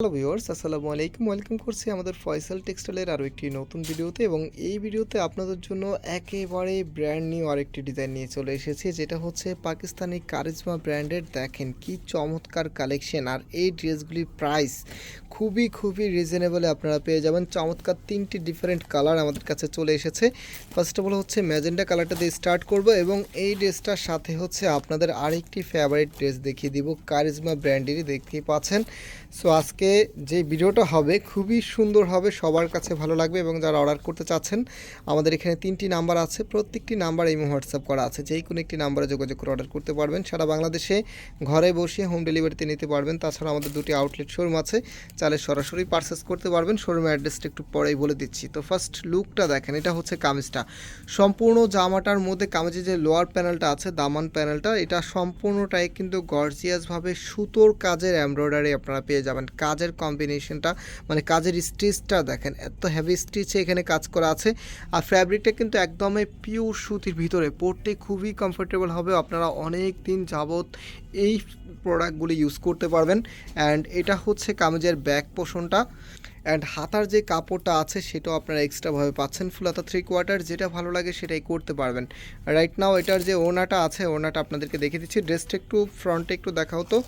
Hello viewers আসসালামু আলাইকুম। Welcome করছি আমাদের ফয়সাল টেক্সটাইলের আরও একটি নতুন ভিডিওতে এবং এই ভিডিওতে আপনাদের জন্য একেবারে ব্র্যান্ড নিউ আরেকটি ডিজাইন নিয়ে চলে এসেছি, যেটা হচ্ছে পাকিস্তানি কারিজমা ব্র্যান্ডের দেখেন কি চমৎকার কালেকশন আর এই ড্রেসগুলির প্রাইস খুবই খুবই রিজনেবলে আপনারা পেয়ে যাবেন। চমৎকার তিনটি ডিফারেন্ট কালার আমাদের কাছে চলে এসেছে। ফার্স্ট অফ অল হচ্ছে ম্যাজেন্ডা কালারটা দিয়ে স্টার্ট করব এবং এই ড্রেসটার সাথে হচ্ছে আপনাদের আরেকটি ফেভারিট ড্রেস দেখিয়ে দিব। কারিজমা ব্র্যান্ডেরই দেখতেই পাচ্ছেন। সো আজকে যে ভিডিওটা হবে খুবই সুন্দর হবে, সবার কাছে ভালো লাগবে এবং যারা অর্ডার করতে চাচ্ছেন, আমাদের এখানে তিনটি নাম্বার আছে, প্রত্যেকটি নাম্বার এই হোয়াটসঅ্যাপ করা আছে যেই কোনো একটি নাম্বারে যোগাযোগ করে অর্ডার করতে পারবেন। সারা বাংলাদেশে ঘরে বসে হোম ডেলিভারিতে নিতে পারবেন, তাছাড়া আমাদের দুটি আউটলেট শোরুম আছে চালে সরাসরি পারচেস করতে পারবেন শোরুমের অ্যাড্রেসটা একটু পরেই বলে দিচ্ছি। তো ফার্স্ট লুকটা দেখেন, এটা হচ্ছে কামিজটা। সম্পূর্ণ জামাটার মধ্যে কামিজের যে লোয়ার প্যানেলটা আছে, দামান প্যানেলটা এটা সম্পূর্ণটাই কিন্তু গর্জিয়াসভাবে সুতোর কাজের এমব্রয়ডারি আপনারা পেয়ে যাবেন। কাজের কম্বিনেশনটা মানে কাজের স্টিচটা দেখেন, এত হেভি স্টিচে এখানে কাজ করা আছে। আর ফ্যাব্রিকটা কিন্তু একদমই পিওর সুতির ভিতরে, পরতে খুবই কমফোর্টেবল হবে, আপনারা অনেক দিন যাবত এই প্রোডাক্টগুলি ইউজ করতে পারবেন। অ্যান্ড এটা হচ্ছে কামিজের ব্যাক পোষণটা অ্যান্ড হাতার যে কাপড়টা আছে, সেটাও আপনারা এক্সট্রাভাবে পাচ্ছেন। ফুল হাতা থ্রি কোয়ার্টার যেটা ভালো লাগে সেটাই করতে পারবেন। রাইট নাও এটার যে ওনাটা আছে ওনাটা আপনাদেরকে দেখে দিচ্ছি। ড্রেসটা একটু ফ্রন্টে একটু দেখাও তো।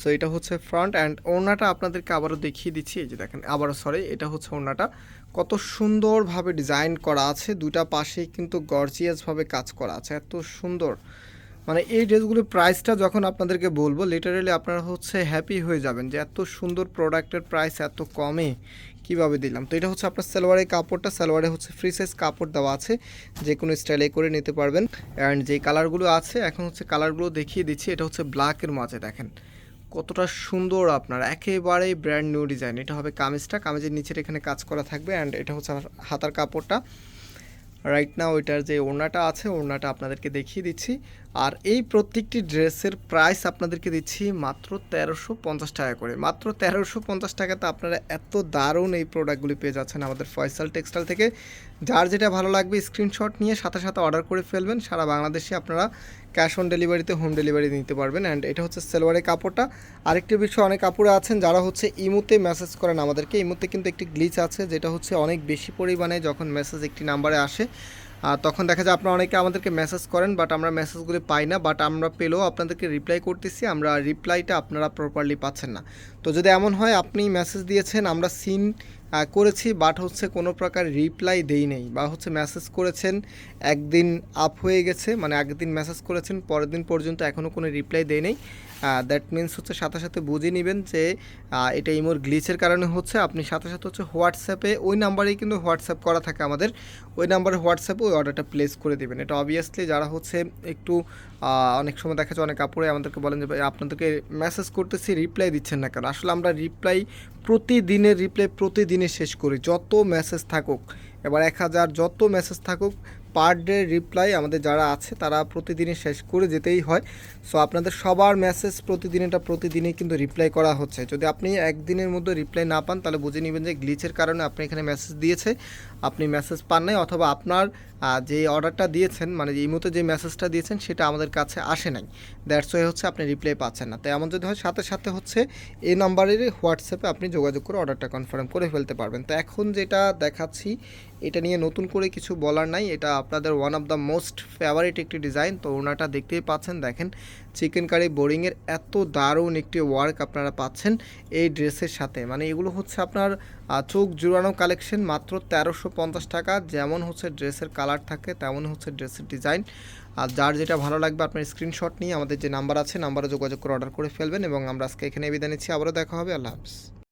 সো এটা হচ্ছে ফ্রন্ট অ্যান্ড ওড়নাটা আপনাদেরকে আবারও দেখিয়ে দিচ্ছি। যে দেখেন, আবারও সরি এটা হচ্ছে ওড়নাটা। কত সুন্দরভাবে ডিজাইন করা আছে দুটা পাশেই কিন্তু গর্জিয়াসভাবে কাজ করা আছে, এত সুন্দর। মানে এই ড্রেসগুলোর প্রাইসটা যখন আপনাদেরকে বলব লিটারেলি আপনারা হচ্ছে হ্যাপি হয়ে যাবেন যে এত সুন্দর প্রোডাক্টের প্রাইস এত কমে কীভাবে দিলাম। তো এটা হচ্ছে আপনার সালোয়ারের কাপড়টা, সালোয়ারে হচ্ছে ফ্রি সাইজ কাপড় দেওয়া আছে যে কোনো স্টাইলে করে নিতে পারবেন। অ্যান্ড যে কালারগুলো আছে, এখন হচ্ছে কালারগুলো দেখিয়ে দিচ্ছি, এটা হচ্ছে ব্ল্যাকের মাঝে দেখেন। কতটা সুন্দর আপনার। একেবারেই ব্র্যান্ড নিউ ডিজাইন এটা হবে কামিজটা। কামিজের নিচের এখানে কাজ করা থাকবে অ্যান্ড এটা হচ্ছে হাতার কাপড়টা। রাইট না ওইটার যে ওড়নাটা আছে, ওড়নাটা আপনাদেরকে দেখিয়ে দিচ্ছি। আর এই প্রত্যেকটি ড্রেসের প্রাইস আপনাদেরকে দিচ্ছি মাত্র তেরোশো পঞ্চাশ টাকা করে। মাত্র তেরোশো পঞ্চাশ টাকাতে আপনারা এত দারুণ এই প্রোডাক্টগুলি পেয়ে যাচ্ছেন আমাদের ফয়সাল টেক্সটাইল থেকে। যার যেটা ভালো লাগবে স্ক্রিনশট নিয়ে সাথে সাথে অর্ডার করে ফেলবেন। সারা বাংলাদেশে আপনারা ক্যাশ অন ডেলিভারিতে হোম ডেলিভারি নিতে পারবেন। অ্যান্ড এটা হচ্ছে সেলোয়ারের কাপড়টা। আরেকটি বিষয়, অনেক কাপড়ে আছেন যারা হচ্ছে ইমুতে মেসেজ করেন আমাদেরকে। ইমুতে কিন্তু একটি গ্লিচ আছে, যেটা হচ্ছে অনেক বেশি পরিমাণে যখন মেসেজ একটি নাম্বারে আসে তখন দেখা যায় আপনারা অনেকে আমাদেরকে মেসেজ করেন বাট আমরা মেসেজগুলি পাই না। বাট আমরা পেলেও আপনাদেরকে রিপ্লাই করতেছি, আমরা রিপ্লাইটা আপনারা প্রপারলি পাচ্ছেন না। তো যদি এমন হয়, আপনি মেসেজ দিয়েছেন, আমরা সিন করেছি বাট হচ্ছে কোনো প্রকার রিপ্লাই দেই নেই বা হচ্ছে মেসেজ করেছেন, একদিন আপ হয়ে গেছে মানে আগের দিন মেসেজ করেছেন, পরের দিন পর্যন্ত এখনও কোনো রিপ্লাই দেয় নেই। দ্যাট মিন্স হচ্ছে সাথে সাথে বুঝে নেবেন যে এটা ইমোর গ্লিচের কারণে হচ্ছে, আপনি সাথে সাথে হচ্ছে হোয়াটসঅ্যাপে, ওই নাম্বারেই কিন্তু হোয়াটসঅ্যাপ করা থাকে আমাদের, ওই নাম্বারে হোয়াটসঅ্যাপে ওই অর্ডারটা প্লেস করে দেবেন। এটা অবভিয়াসলি যারা হচ্ছে একটু অনেক সময় দেখা যায়, অনেক কাপড়ে আমাদেরকে বলেন যে আপনাদেরকে মেসেজ করতেছি রিপ্লাই দিচ্ছেন না কেন? আসলে আমরা রিপ্লাই প্রতিদিনের রিপ্লাই প্রতিদিনে শেষ করি। যত মেসেজ থাকুক, এবার এক হাজার যত মেসেজ থাকুক পার ডে রিপ্লাই আমাদের যারা আছে, তারা প্রতিদিনই শেষ করে যেতেই হয়। সো আপনাদের সবার মেসেজ প্রতিদিন, এটা প্রতিদিনই কিন্তু রিপ্লাই করা হচ্ছে। যদি আপনি একদিনের মধ্যে রিপ্লাই না পান, তাহলে বুঝে নেবেন যে গ্লিচের কারণে আপনি এখানে মেসেজ দিয়েছে। আপনি মেসেজ পান নাই, অথবা আপনার যে অর্ডারটা দিয়েছেন মানে এই মুহূর্তে যে মেসেজটা দিয়েছেন, সেটা আমাদের কাছে আসে নাই। দ্যাটস ওয়ে হচ্ছে আপনি রিপ্লাই পাচ্ছেন না। তাই এমন যদি হয়, সাথে সাথে হচ্ছে এই নাম্বারের হোয়াটসঅ্যাপে আপনি যোগাযোগ করে অর্ডারটা কনফার্ম করে ফেলতে পারবেন। তো এখন যেটা দেখাচ্ছি এটা নিয়ে নতুন করে কিছু বলার নাই। এটা আপনাদের one of the most favourite একটি ডিজাইন তো ওনাটা দেখতেই পাচ্ছেন, দেখেন চিকেন কারি বোরিংয়ের এত দারুণ একটি ওয়ার্ক আপনারা পাচ্ছেন এই ড্রেসের সাথে। মানে এগুলো হচ্ছে আপনার চোখ জুড়ানো কালেকশন মাত্র তেরোশো পঞ্চাশ টাকা। যেমন হচ্ছে ড্রেসের কালার থাকে তেমন হচ্ছে ড্রেসের ডিজাইন আর যার যেটা ভালো লাগবে, আপনার স্ক্রিনশট নিয়ে আমাদের যে নাম্বার আছে নাম্বারে যোগাযোগ করে অর্ডার করে ফেলবেন। এবং আমরা আজকে এখানে বিদায় নিচ্ছি। আবারও দেখা হবে। আল্লাহ হাফিজ।